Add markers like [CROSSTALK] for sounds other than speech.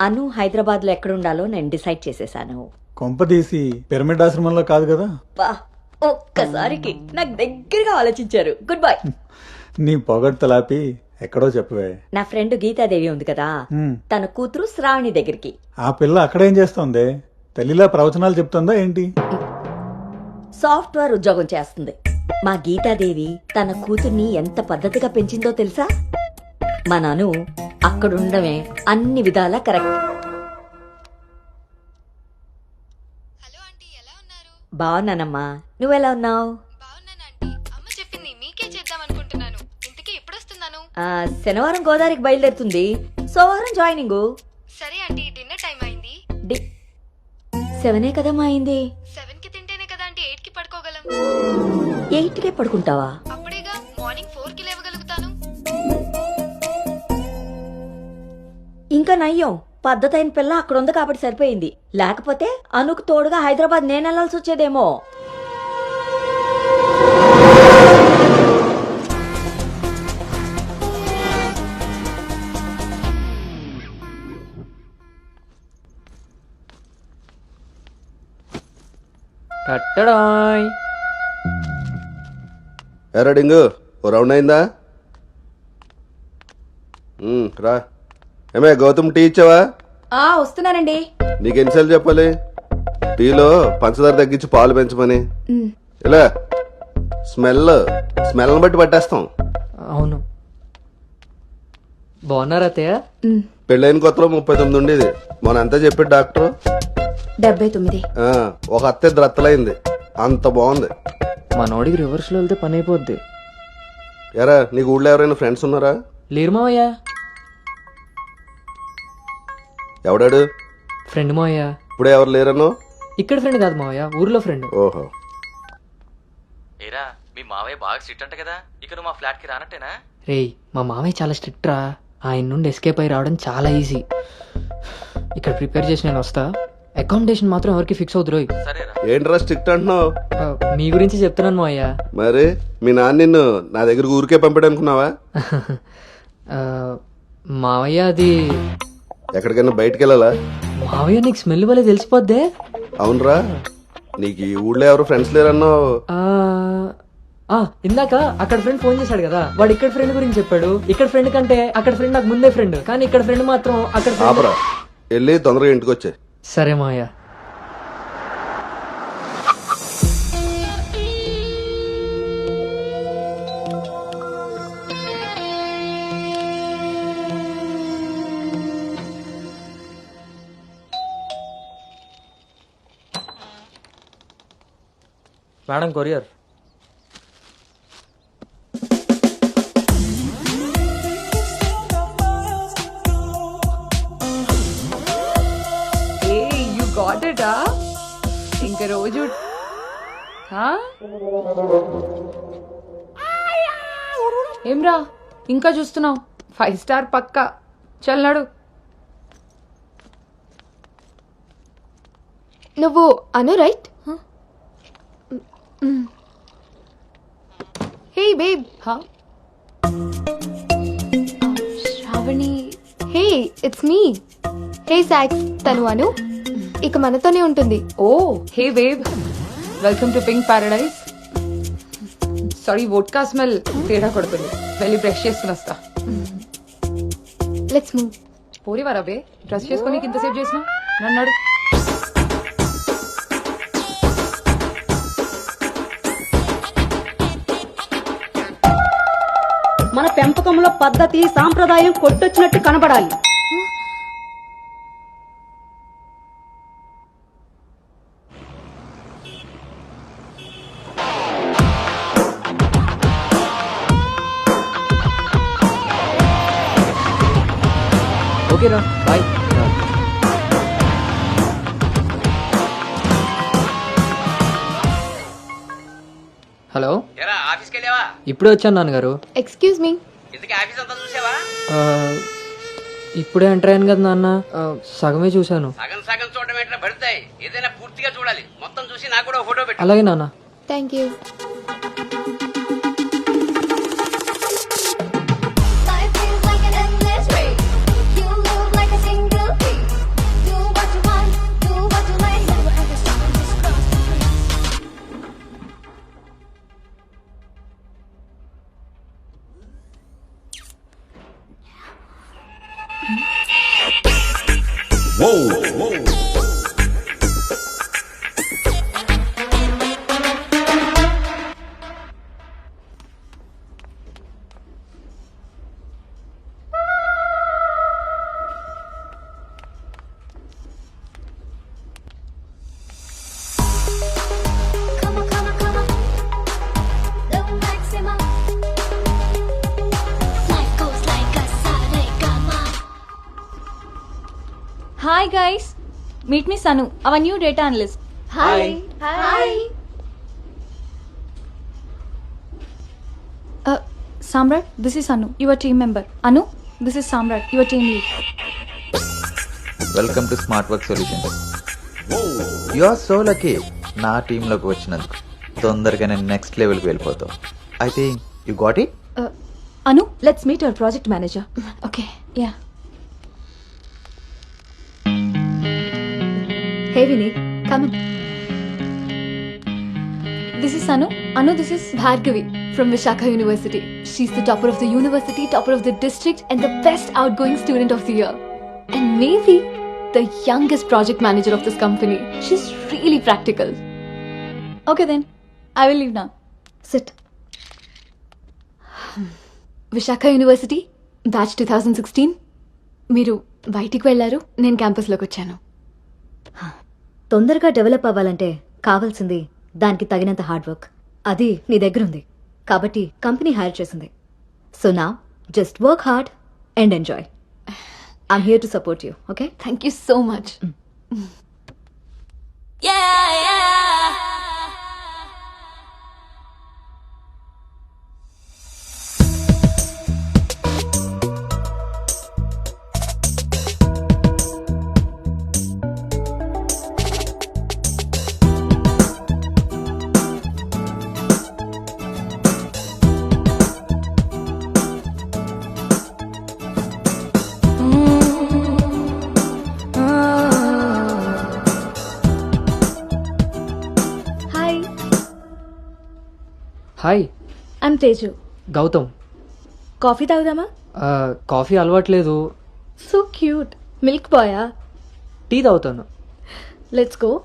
అను హైదరాబాద్లో ఎక్కడుండాలో నేను డిసైడ్ చేసేసాను. కొంపదీసి పిరమిడ్ ఆశ్రమంలో కాదు కదా? ఒక్కసారికి నాకు దగ్గరగా ఆలోచించారు. Good by. [LAUGHS] నీ పొగడ్తలాపి ఎక్కడో చెప్పవే. నా ఫ్రెండ్ గీతాదేవి ఉంది కదా. తన కూతురు శ్రావణి దగ్గరికి. ఆ పిల్ల అక్కడేం చేస్తోంది? తల్లిలా ప్రవచనాలు చెప్తుందా ఏంటి? సాఫ్ట్వేర్ ఉద్యోగం చేస్తుంది. మా గీతాదేవి తన కూతుర్ని ఎంత పద్ధతిగా పెంచిందో తెలుసా? మా నాను అక్కడుండమే అన్ని విధాలా కరెక్ట్. హలో ఆంటీ ఎలా బాగున్నానమ్మా. నువ్వెలా ఉన్నావు? శనివారం గోదావరికి బయలుదేరుతుంది. సోమవారం జాయినింగ్. సరే ఆంటీ డిన్నర్ టైం అయింది. సెవెనే కదమ్మా అయింది? సెవెన్కి తింటేనే కదా ఆంటీ ఎయిట్కి పడుకోగలం. ఎయిట్కే పడుకుంటావా? ఇంకా నయ్యం. పద్ధతైన పిల్ల అక్కడ ఉంది కాబట్టి సరిపోయింది. లేకపోతే అనుకు తోడుగా హైదరాబాద్ నేను వెళ్ళాల్సి వచ్చేదేమో. కట్టడాయ్ ఎరా డింగు ఓ రౌండ్ అయిందా? రా. ఏమే గౌతమ్ టీ ఇచ్చావా? ఆ వస్తున్నానండి. నీకు ఎన్నిసార్లు చెప్పాలి? టీలో పంచదార తగ్గించి పాలు పెంచమని. ఇలా స్మెల్ స్మెల్ బట్టి పట్టేస్తాం. అవును. బాగున్నారా అత్తయ్య? పెళ్ళైన కొత్తలో ముప్పై తొమ్మిది ఉండేది. మొన్న అంతా చెప్పాడు డాక్టర్. డెబ్బై తొమ్మిది. ఆ, ఒక అత్తే ద్రత్తలైంది. అంత బాగుంది. మనోడికి రివర్స్లో వెళ్తే పని అయిపోద్ది. ఎరా నీకు ఊళ్ళో ఎవరైనా ఫ్రెండ్స్ ఉన్నారా? లేరు మావయ్య. ఎవడాడు? ఫ్రెండ్ మావయ్య. ఇప్పుడు ఎవరు లేరను ఇక్కడ ఫ్రెండ్ కాదు మావయ్య ఊర్లో ఫ్రెండ్. ఓహో. ఏరా మీ మావయ్య బాగా స్ట్రిక్ట్ అంట కదా ఇక నువ్వు మా ఫ్లాట్కి రానట్టేనా? రేయ్ మా మావయ్య చాలా స్ట్రిక్ట్ రా. ఆయన నుండి ఎస్కేప్ అయి రావడం చాలా ఈజీ ఇక్కడ ప్రిపేర్ చేసి నేను వస్తా. అకామిడేషన్ మాత్రం ఎవరికి ఫిక్స్ అవుతురోయ్ సరేరా. ఏంట్రా స్ట్రిక్ట్ అంటున్నావు? ఆ, మీ గురించి చెప్తున్నాను మావయ్య. మరి మీ నాన్న నిన్ను నా దగ్గరకు ఊరికే పంపాడనుకున్నావా? ఆ, మావయ్య అది ఎక్కడికైనా బయటికి వెళ్ళాలా మావయ్య నీకు స్మెల్ వల్ల తెలిసిపోద్దే. అవునరా నీకు ఈ ఊళ్ళో ఎవరు ఫ్రెండ్స్ లేరన్నావు ఆ, ఇందాక అక్కడ ఫ్రెండ్ ఫోన్ చేశాడు కదా వాడు ఇక్కడ ఫ్రెండ్ గురించి చెప్పాడు. ఇక్కడ ఫ్రెండ్ కంటే అక్కడ ఫ్రెండ్ నాకు ముందే ఫ్రెండ్ కానీ ఇక్కడ ఫ్రెండ్ మాత్రం అక్కడ ఆపరా వెళ్ళి తొందరగా ఇంటికి వచ్చే సరే మావయ్య. Madam courier. Hey you got it ఆ ఇంక రోజు హా? ఏమ్రా ఇంకా చూస్తున్నావు? ఫైవ్ స్టార్ పక్కా. చల్లాడు నువ్వు అను రైట్ హే బేబ్. హా? Shravani. Hey it's me. Hey socks. తను అను. ఇక మనతోనే ఉంటుంది. ఓ hey wave welcome to pink paradise. Sorry vodka smell తేడా కొడుతుంది. వెళ్ళి బ్రష్ చేసుకుని వస్తా. Let's move. పోరి వరవే డ్రెస్ చేసుకొని ఇంతసేపు చేసిన? నన్నాడు మన పెంపకంలో పద్ధతి సాంప్రదాయం కొట్టొచ్చినట్టు కనబడాలి. ఓకేరా బాయ్. ఇప్పుడే వచ్చాను నాన్నగారు. ఎక్స్క్యూజ్ మీ ఆ, ఇప్పుడే ఎంటర్ అయ్యాను కదా నాన్న. ఆ, సగమే చూశాను. సగం సగం చూడడం ఏంటంటే పడతాయి ఏదైనా పూర్తిగా చూడాలి. మొత్తం చూసి నాకు కూడా ఫోటో పెట్టు. అలాగే నాన్న. Thank you Uou! Uou! Hi guys, meet me Sanu, our new data analyst. Hi. Hi. Uh, Samrat, this is Anu, your team member. Anu, this is Samrat, your team lead. Welcome to smart work solutions you are so lucky నా టీంలోకి వచ్చినందుకు తొందరగా నేను next లెవెల్కి వెళ్ళిపోతావు I think you got it Uh, Anu, let's meet our project manager okay, yeah. Hey Vineeth Come in. This is Anu. Anu, this is Bhargavi from Vishakha University. She's the topper of the university, topper of the district, and the best outgoing student of the year. And maybe the youngest project manager of this company. She's really practical. Okay, then. I will leave now. SIT Visakha university batch two thousand sixteen మీరు బయటికి వెళ్ళారు నేను క్యాంపస్లోకి వచ్చాను తొందరగా develop అవ్వాలంటే కావాల్సింది దానికి తగినంత హార్డ్ వర్క్. అది నీ దగ్గర ఉంది కాబట్టి కంపెనీ హైర్ చేసింది. సో నా just work hard and enjoy I'm here to support you okay thank you so much hi. I'm Teju. Gautam. Coffee తాగుదామా? Coffee అలవాట్లేదు. So cute. మిల్క్ బాయా? టీ తాగుతాను. Let's go.